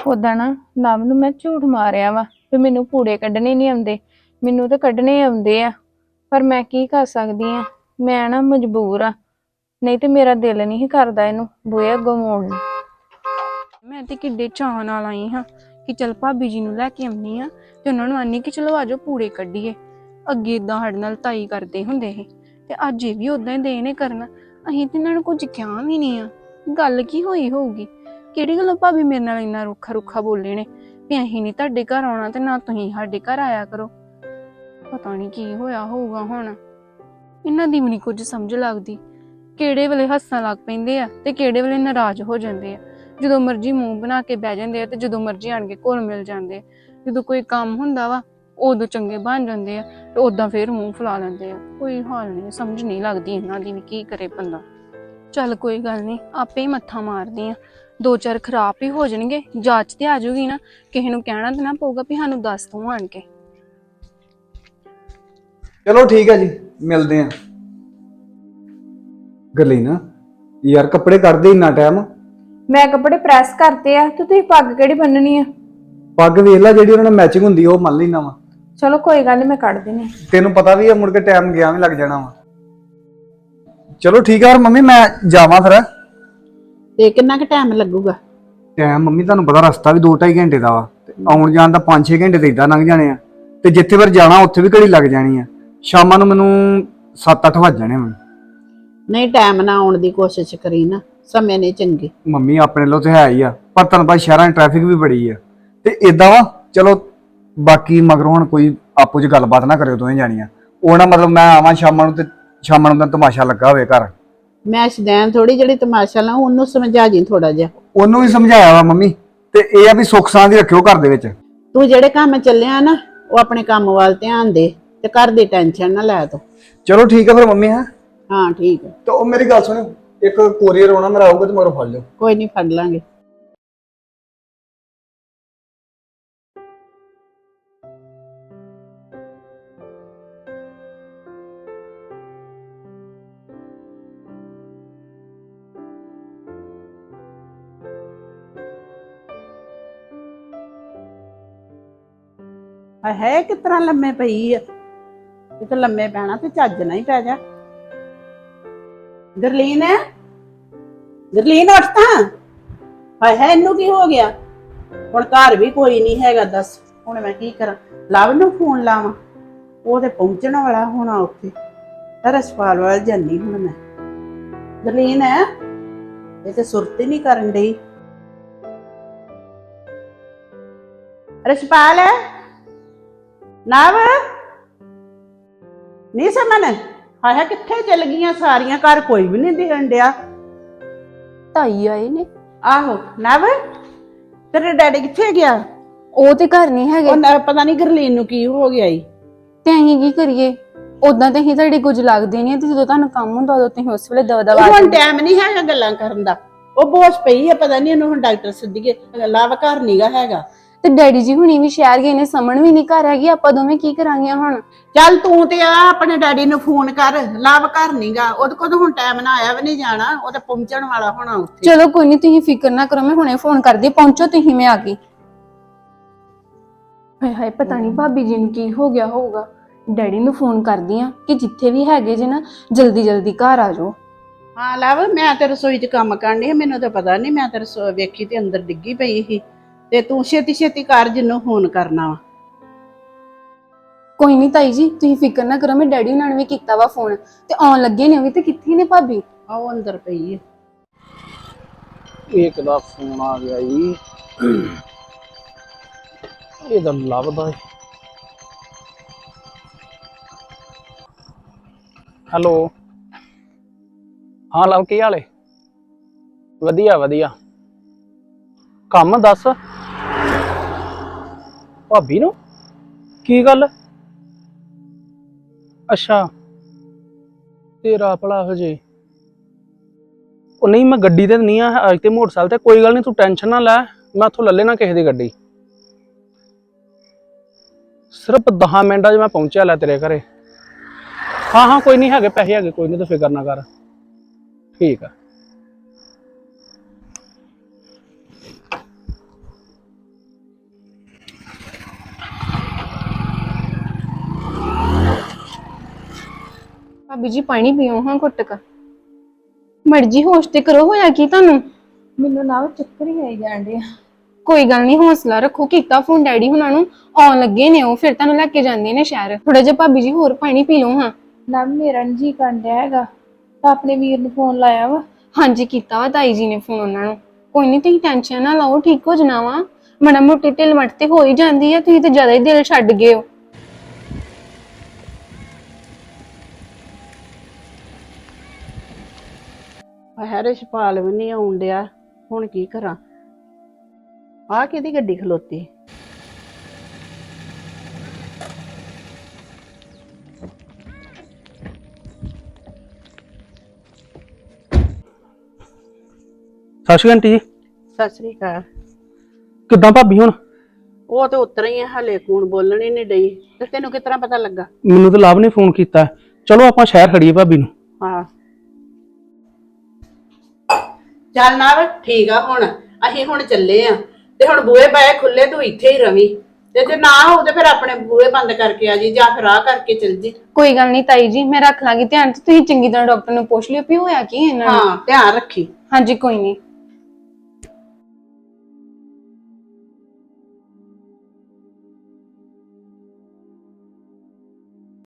ਉਦਾਂ ਨਾ ਨਵ ਨੂੰ ਮੈਂ ਝੂਠ ਮਾਰਿਆ ਵਾ ਵੀ ਮੈਨੂੰ ਪੂੜੇ ਕੱਢਣੇ ਨਹੀਂ ਆਉਂਦੇ, ਮੈਨੂੰ ਤਾਂ ਕੱਢਣੇ ਆਉਂਦੇ ਆ। ਪਰ ਮੈਂ ਕੀ ਕਰ ਸਕਦੀ ਆ? ਮੈਂ ਨਾ ਮਜਬੂਰ ਆ। ਨਹੀਂ ਤੇ ਮੇਰਾ ਦਿਲ ਨਹੀਂ ਕਰਦਾ ਇਹਨੂੰ ਬੋਇਆ ਗਵਾਉਣ ਨੂੰ। ਮੈਂ ਤੇ ਕਿੱਡੇ ਚਾਅ ਨਾਲ ਆਈ ਹਾਂ ਕਿ ਚਲ ਭਾਬੀ ਜੀ ਨੂੰ ਲੈ ਕੇ ਆਉਣੀ ਆ ਤੇ ਉਹਨਾਂ ਨੂੰ ਆਨੀ ਕਿ ਚਲੋ ਆਜੋ ਪੂੜੇ ਕੱਢੀਏ। ਅੱਗੇ ਇਦਾਂ ਸਾਡੇ ਨਾਲ ਤਾਈ ਕਰਦੇ ਹੁੰਦੇ ਸੀ ਤੇ ਅੱਜ ਇਹ ਵੀ ਉਦਾਂ ਹੀ ਦੇਣੇ ਕਰਨਾ। ਅਸੀਂ ਤੇ ਇਹਨਾਂ ਨੂੰ ਕੁਝ ਕਿਹਾ ਵੀ ਨਹੀਂ ਆ। ਗੱਲ ਕੀ ਹੋਈ ਹੋਊਗੀ? ਕਿਹੜੀ ਗੱਲੋਂ ਭਾਬੀ ਮੇਰੇ ਨਾਲ ਇੰਨਾ ਰੁੱਖਾ ਰੁੱਖਾ ਬੋਲੇ ਨੇ? ਵੀ ਅਸੀਂ ਨਹੀਂ ਤੁਹਾਡੇ ਘਰ ਆਉਣਾ ਤੇ ਨਾ ਤੁਸੀਂ ਸਾਡੇ ਘਰ ਆਇਆ ਕਰੋ। ਪਤਾ ਨਹੀਂ ਕੀ ਹੋਇਆ ਹੋਊਗਾ ਹੁਣ। ਇਹਨਾਂ ਦੀ ਵੀ ਨਹੀਂ ਕੁਝ ਸਮਝ ਲੱਗਦੀ। ਕਿਹੜੇ ਵੇਲੇ ਹੱਸਣ ਲੱਗ ਪੈਂਦੇ ਆ ਤੇ ਕਿਹੜੇ ਵੇਲੇ ਨਾਰਾਜ਼ ਹੋ ਜਾਂਦੇ ਆ। ਜਦੋਂ ਮਰਜ਼ੀ ਮੂੰਹ ਬਣਾ ਕੇ ਬਹਿ ਜਾਂਦੇ ਆ ਤੇ ਜਦੋਂ ਮਰਜ਼ੀ ਆਣ ਕੇ ਘੁਲ ਮਿਲ ਜਾਂਦੇ ਆ। ਜਦੋਂ ਕੋਈ ਕੰਮ ਹੁੰਦਾ ਵਾ, ਉਦੋਂ ਚੰਗੇ ਬਣ ਜਾਂਦੇ ਆ ਤੇ ਉਦਾਂ ਫੇਰ ਮੂੰਹ ਫੁਲਾ ਲੈਂਦੇ ਆ। ਕੋਈ ਹਾਲ ਨਹੀਂ ਸਮਝ ਨਹੀਂ ਲੱਗਦੀ ਇਹਨਾਂ ਦੀ ਵੀ ਕੀ ਕਰੇ ਬੰਦਾ। ਚੱਲ ਕੋਈ ਗੱਲ ਨਹੀਂ ਆਪੇ ਹੀ ਮੱਥਾ ਮਾਰਦੀ ਆ। ਦੋ ਚਾਰ ਖਰਾਬ ਹੀ ਹੋ ਜਾਣਗੇ ਜਾਂਚ ਤੇ ਆ ਜਾਊਗੀ ਨਾ ਕਿਸੇ ਨੂੰ ਕਹਿਣਾ ਤਾਂ ਨਾ ਪਊਗਾ ਵੀ ਸਾਨੂੰ ਦੱਸ ਦੋ ਆਣ ਕੇ। ਚਲੋ ਠੀਕ ਹੈ ਜੀ ਮਿਲਦੇ ਆਂ ਗਰਲੀਨਾ ਯਾਰ ਕੱਪੜੇ ਕੱਢਦੇ ਇੰਨਾ ਟਾਈਮ ਮੈਂ ਕੱਪੜੇ ਪ੍ਰੈਸ ਕਰਤੇ ਆ ਤੇ ਤੁਸੀਂ ਪੱਗ ਕਿਹੜੀ ਬੰਨਣੀ ਆ? ਪੱਗ ਵੇਖ ਲੈ ਜਿਹੜੀ ਉਹਨਾਂ ਨਾਲ ਮੈਚਿੰਗ ਹੁੰਦੀ ਆ, ਉਹ ਮੰਨ ਲੈਣਾ ਵਾ। ਚਲੋ ਕੋਈ ਗੱਲ ਨਹੀਂ ਮੈਂ ਕੱਢ ਦਿੰਨੀ ਤੈਨੂੰ ਪਤਾ ਵੀ ਆ ਮੁੜ ਕੇ ਟਾਈਮ ਗਿਆ ਵੀ ਲੱਗ ਜਾਣਾ ਵਾ। ਚਲੋ ਠੀਕ ਆ ਯਾਰ ਮੰਮੀ ਮੈਂ ਜਾਵਾਂ ਫਿਰ। ਤੇ ਕਿੰਨਾ ਕੁ ਟਾਈਮ ਲੱਗੂਗਾ? ਟਾਈਮ ਮੰਮੀ ਤੁਹਾਨੂੰ ਪਤਾ ਰਸਤਾ ਵੀ 2.5 ਘੰਟੇ ਦਾ ਵਾ। ਤੇ ਆਉਣ ਜਾਣ ਦਾ 5-6 ਘੰਟੇ ਤੇ ਇਦਾਂ ਲੰਘ ਜਾਣੇ ਆ। ਤੇ ਜਿੱਥੇ ਫਿਰ ਜਾਣਾ ਉੱਥੇ ਵੀ ਘੜੀ ਲੱਗ ਜਾਣੀ ਆ। ਸ਼ਾਮਾਂ ਨੂੰ ਮੈਨੂੰ 7-8 ਵੱਜ ਜਾਣੇ ਮੈਨੂੰ। ਨਹੀਂ ਟਾਈਮ ਨਾ ਆਉਣ ਦੀ ਕੋਸ਼ਿਸ਼ ਕਰੀ ਨਾ। ਸਮੇਂ ਨਹੀਂ ਚੰਗੇ। ਮੰਮੀ ਆਪਣੇ ਲੋ ਤੇ ਹੈ ਹੀ ਆ। ਪਰ ਤੁਹਾਨੂੰ ਪਤਾ ਸ਼ਹਿਰਾਂ 'ਚ ਟ੍ਰੈਫਿਕ ਵੀ ਬੜੀ ਆ। ਤੇ ਇਦਾਂ ਵਾ ਚਲੋ ਬਾਕੀ ਮਗਰ ਹੁਣ ਕੋਈ ਆਪੋ 'ਚ ਗੱਲਬਾਤ ਨਾ ਕਰਿਓ ਦੋਵੇਂ ਜਾਣੀਆਂ। ਉਹ ਨਾ ਮਤਲਬ ਮੈਂ ਆਵਾਂ ਸ਼ਾਮਾਂ ਨੂੰ ਤੇ ਸ਼ਾਮਾਂ ਨੂੰ ਤਾਂ ਤਮਾਸ਼ਾ ਲੱਗਾ ਹੋਵੇ ਘਰ। ਮੈਂ ਸ਼ਦੈਨ ਥੋੜੀ ਜਿਹੜੀ ਤਮਾਸ਼ਾ ਲਾ ਉਹਨੂੰ ਸਮਝਾ ਜੀ ਥੋੜਾ ਜਿਹਾ। ਉਹਨੂੰ ਵੀ ਸਮਝਾਇਆ ਵਾ ਮੰਮੀ ਤੇ ਇਹ ਆ ਵੀ ਸੁੱਖ ਸਾਂਦੀ ਰੱਖਿਓ ਘਰ ਦੇ ਵਿੱਚ। ਤੂੰ ਜਿਹੜੇ ਕੰਮ ਚੱਲਿਆ ਨਾ ਉਹ ਆਪਣੇ ਕੰਮ ਵੱਲ ਧਿਆਨ ਦੇ ਤੇ ਘਰ ਦੀ ਟੈਨਸ਼ਨ ਨਾ ਲੈ ਤੂੰ। ਚਲੋ ਠੀਕ ਆ ਫਿਰ ਮੰਮੀ ਹਾਂ? ਹਾਂ ਠੀਕ ਹੈ ਤੇ ਉਹ ਮੇਰੀ ਗੱਲ ਸੁਣਿਓ ਇੱਕ ਕੋਰੀਅਰ ਆਉਣਾ ਮੇਰਾ ਆਊਗਾ ਤੇ ਮਗਰੋਂ ਫੜ ਲਿਓ। ਕੋਈ ਨਹੀਂ ਫੜ ਲਾਂਗੇ। ਹਾਏ ਹੈ ਕਿਸ ਤਰ੍ਹਾਂ ਲੰਮੇ ਪਈ ਆ? ਇਹ ਤਾਂ ਲੰਮੇ ਪੈਣਾ ਤੇ ਚੱਜ ਨਾ ਹੀ ਪੈ ਜਾ। ਗਰਲੀਨ ਗਰਲੀਨ ਉੱਠ ਤਾਂ। ਹਾਏ ਹੈ ਇਹਨੂੰ ਕੀ ਹੋ ਗਿਆ? ਹੁਣ ਘਰ ਵੀ ਕੋਈ ਨਹੀਂ ਹੈਗਾ, ਦੱਸ। ਹੁਣ ਮੈਂ ਕੀ ਕਰਾਂ? ਲਵ ਨੂੰ ਫੋਨ ਲਾਵਾਂ। ਉਹ ਤੇ ਪਹੁੰਚਣ ਵਾਲਾ ਹੋਣਾ ਉੱਥੇ। ਰਸਪਾਲ ਵਾਲ ਜਾਨੀ ਹੁਣ ਮੈਂ। ਗਰਲੀਨ ਹੈ ਇਹ ਤੇ ਸੁਰਤ ਹੀ ਨਹੀਂ ਕਰਨ ਡਈ। ਰਸਪਾਲ ਨਵ? ਨਹੀਂ ਸਮਨ ਹਾਏ ਕਿੱਥੇ ਚਲ ਗਈਆਂ ਸਾਰੀਆਂ? ਘਰ ਕੋਈ ਵੀ ਨਹੀਂ ਦਿਖਣ ਡਿਆ। ਤਾਈ ਆਏ ਨੇ। ਆਹੋ ਨਵ ਤੇਰੇ ਡੈਡੀ ਕਿੱਥੇ ਗਿਆ? ਉਹ ਤੇ ਘਰ ਨਹੀਂ ਹੈਗੇ। ਉਹ ਨ- ਪਤਾ ਨਹੀਂ ਗਰਲੀਨ ਨੂੰ ਕੀ ਹੋ ਗਿਆ ਈ। ਤੇ ਅਸੀਂ ਕੀ ਕਰੀਏ? ਉਦਾਂ ਤੇ ਅਸੀਂ ਤੁਹਾਡੇ ਕੁਝ ਲੱਗਦੇ ਨਹੀਂ ਤੇ ਜਦੋਂ ਤੁਹਾਨੂੰ ਕੰਮ ਹੁੰਦਾ ਉਦੋਂ ਤੁਸੀਂ ਉਸ ਵੇਲੇ ਦਵਾ ਉਹ ਦਵਾ ਹੁਣ ਟਾਈਮ ਨਹੀਂ ਹੈਗਾ ਗੱਲਾਂ ਕਰਨ ਦਾ। ਉਹ ਬੋਸ ਪਈ ਹੈ ਪਤਾ ਨਹੀਂ ਇਹਨੂੰ ਹੁਣ ਡਾਕਟਰ ਸਿੱਧੀਏ ਲਾਵ ਘਰ ਨੀਗਾ ਹੈਗਾ। ਤੇ ਡੈਡੀ ਜੀ ਹੁਣੀ ਵੀ ਸ਼ਹਿਰ ਗਏ ਨੇ ਸਮਣ ਵੀ ਨਹੀਂ ਘਰ ਹੈਗੀ ਆਪਾਂ ਦੋਵੇਂ ਕੀ ਕਰਾਂਗੇ ਹੁਣ? ਚੱਲ ਤੂੰ ਤੇ ਆ ਆਪਣੇ ਡੈਡੀ ਨੂੰ ਫੋਨ ਕਰ ਲਾਵ ਘਰ ਨੀਗਾ ਉਹਦੇ ਕੋਲ ਤਾਂ ਹੁਣ ਟਾਈਮ ਨਾ ਆਇਆ ਵੀ ਨਹੀਂ ਜਾਣਾ ਉਹ ਤਾਂ ਪਹੁੰਚਣ ਵਾਲਾ ਹੋਣਾ ਉੱਥੇ। ਚਲੋ ਕੋਈ ਨਹੀਂ ਤੁਸੀਂ ਫਿਕਰ ਨਾ ਕਰੋ ਮੈਂ ਹੁਣੇ ਫੋਨ ਕਰਦੀ ਪਹੁੰਚੋ ਤੁਸੀਂ ਮੈਂ ਆ ਗਈ। ਹਾਏ ਹਾਏ ਪਤਾ ਨਹੀਂ ਭਾਬੀ ਜੀ ਨੂੰ ਕੀ ਹੋ ਗਿਆ ਹੋਊਗਾ। ਡੈਡੀ ਨੂੰ ਫੋਨ ਕਰਦੀ ਆ ਕਿ ਜਿੱਥੇ ਵੀ ਹੈਗੇ ਜੇ ਨਾ ਜਲਦੀ ਜਲਦੀ ਘਰ ਆ ਜਾਓ। ਹਾਂ ਲਵ ਮੈਂ ਤੇ ਰਸੋਈ 'ਚ ਕੰਮ ਕਰਨੀ ਮੈਨੂੰ ਤਾਂ ਪਤਾ ਨਹੀਂ ਮੈਂ ਤੇ ਰਸੋਈ ਵੇਖੀ ਤੇ ਅੰਦਰ ਡਿੱਗੀ ਪਈ ਸੀ। ਤੇ ਤੂੰ ਛੇਤੀ ਛੇਤੀ ਕਰ ਜਿੰਨੂੰ ਫੋਨ ਕਰਨਾ ਵਾ। ਕੋਈ ਨਹੀਂ ਤਾਈ ਜੀ ਤੁਸੀਂ ਫਿਕਰ ਨਾ ਕਰੋ ਮੈਂ ਡੈਡੀ ਉਹਨਾਂ ਨੂੰ ਵੀ ਕੀਤਾ ਵਾ ਫੋਨ। ਤੇ ਆਉਣ ਲੱਗੇ ਨੇ ਉਹ ਵੀ ਤੇ ਕਿੱਥੇ ਨੇ ਭਾਬੀ? ਆਓ ਅੰਦਰ ਪਈ ਹੈ ਇੱਕ ਦਾ ਫੋਨ ਆ ਗਿਆ ਜੀ। ਇਹ ਤਾਂ ਲੱਭਦਾ ਹੈ ਹੈਲੋ। ਹਾਂ ਲਵ ਕੀ ਹਾਲ ਏ? ਵਧੀਆ ਵਧੀਆ। ਕੰਮ ਦੱਸ। ਭਾਬੀ ਨੂੰ? ਕੀ ਗੱਲ? ਅੱਛਾ, ਤੇਰਾ ਭਲਾ ਹਜੇ। ਉਹ ਨਹੀਂ, ਮੈਂ ਗੱਡੀ ਤੇ ਨਹੀਂ ਆ, ਅੱਜ ਤੇ ਮੋਟਰਸਾਈਕਲ ਤੇ। ਕੋਈ ਗੱਲ ਨਹੀਂ, ਤੂੰ ਟੈਨਸ਼ਨ ਨਾ ਲੈ, ਮੈਂ ਉੱਥੋਂ ਲੈ ਲੈਣਾ ਕਿਸੇ ਦੀ ਗੱਡੀ। ਸਿਰਫ 10 ਮਿੰਟਾਂ 'ਚ ਮੈਂ ਪਹੁੰਚਿਆ ਲੈ ਤੇਰੇ ਘਰੇ। ਹਾਂ ਹਾਂ, ਕੋਈ ਨਹੀਂ, ਹੈਗੇ, ਪੈਸੇ ਹੈਗੇ, ਕੋਈ ਨਹੀਂ, ਤੂੰ ਫਿਕਰ ਨਾ ਕਰ। ਠੀਕ ਆ। ਭਾਬੀ ਜੀ ਪਾਣੀ ਪੀਓ ਹਾਂ ਘੁੱਟ ਕ। ਮਰਜ਼ੀ ਹੋਸ਼ ਤੇ ਕਰੋ ਹੋਇਆ ਕੀ ਤੁਹਾਨੂੰ? ਮੈਨੂੰ ਨਾ ਚੱਕਰ ਹੀ ਆਈ ਜਾਂਦੇ ਆ ਕੋਈ ਗੱਲ ਨਹੀਂ ਹੌਸਲਾ ਰੱਖੋ ਕੀਤਾ ਫੋਨ ਡੈਡੀ ਹੁਣਾਂ ਨੂੰ ਆਉਣ ਲੱਗੇ ਨੇ ਉਹ ਫਿਰ ਤੁਹਾਨੂੰ ਲੈ ਕੇ ਜਾਂਦੇ ਨੇ ਸ਼ਹਿਰ। ਥੋੜਾ ਜਿਹਾ ਭਾਬੀ ਜੀ ਹੋਰ ਪਾਣੀ ਪੀ ਲਓ ਹਾਂ। ਨਾ ਮੇਰਾ ਨੀ ਜੀ ਕੰਡਿਆ ਹੈਗਾ। ਤਾਂ ਆਪਣੇ ਵੀਰ ਨੂੰ ਫੋਨ ਲਾਇਆ ਵਾ। ਹਾਂਜੀ ਕੀਤਾ ਵਾ ਤਾਈ ਜੀ ਨੇ ਫੋਨ ਉਹਨਾਂ ਨੂੰ। ਕੋਈ ਨਹੀਂ ਤੁਸੀਂ ਟੈਨਸ਼ਨ ਨਾ ਲਓ ਠੀਕ ਹੋ ਜਾਣਾ ਵਾ। ਮੜਾ ਮੋਟੀ ਢਿੱਲ ਮੱਟ ਤੇ ਹੋ ਹੀ ਜਾਂਦੀ ਆ ਤੁਸੀਂ ਤੇ ਜ਼ਿਆਦਾ ਹੀ ਦਿਲ ਛੱਡ ਗਏ ਹੋ। ਹੈ ਰਿਸ਼ਪਾਲ ਵੀ ਨਹੀਂ ਆਉਣ ਡਿਆ। ਹੁਣ ਕੀ ਕਰਾਂ? ਆ ਕਿਹਦੀ ਗੱਡੀ ਖਲੋਤੀ? ਸਤਿ ਸ਼੍ਰੀ ਅਕਾਲ ਆਂਟੀ ਜੀ। ਸਤਿ ਸ੍ਰੀ ਅਕਾਲ। ਕਿੱਦਾਂ ਭਾਬੀ ਹੁਣ? ਉਹ ਤੇ ਉਤਰ ਹੀ ਆ ਹਲੇ ਕੂਣ ਬੋਲਣ ਹੀ ਨਹੀਂ ਡਈ। ਤੇ ਤੈਨੂੰ ਕਿਸ ਤਰ੍ਹਾਂ ਪਤਾ ਲੱਗਾ? ਮੈਨੂੰ ਤਾਂ ਲਾਭ ਨੇ ਫੋਨ ਕੀਤਾ। ਚਲੋ ਆਪਾਂ ਸ਼ਹਿਰ ਖੜੀਏ ਭਾਬੀ ਨੂੰ। ਹਾਂ। ਚੱਲ ਨਾ ਵੇ, ਠੀਕ ਆ ਹੁਣ ਅਸੀਂ ਹੁਣ ਚੱਲੇ ਆ। ਤੇ ਹੁਣ ਬੂਹੇ ਬਾਏ ਖੁੱਲੇ ਤੂੰ ਇੱਥੇ ਹੀ ਰਵੀ। ਤੇ ਜੇ ਨਾ ਹੋਊ ਤੇ ਫਿਰ ਆਪਣੇ ਬੂਹੇ ਬੰਦ ਕਰਕੇ ਆ ਜੀ ਜਾਂ ਫਿਰ ਆ ਕਰਕੇ ਚੱਲ ਜੀ। ਕੋਈ ਗੱਲ ਨਹੀਂ ਤਾਈ ਜੀ ਮੈਂ ਰੱਖ ਲਾਂਗੀ ਧਿਆਨ ਤੇ ਤੁਸੀਂ ਚੰਗੀ ਤਰ੍ਹਾਂ ਡਾਕਟਰ ਨੂੰ ਪੁੱਛ ਲਿਓ ਵੀ ਹੋਇਆ ਕੀ ਇਹਨਾਂ ਨੂੰ। ਹਾਂ ਧਿਆਨ ਰੱਖੀ। ਹਾਂਜੀ ਕੋਈ ਨਹੀਂ।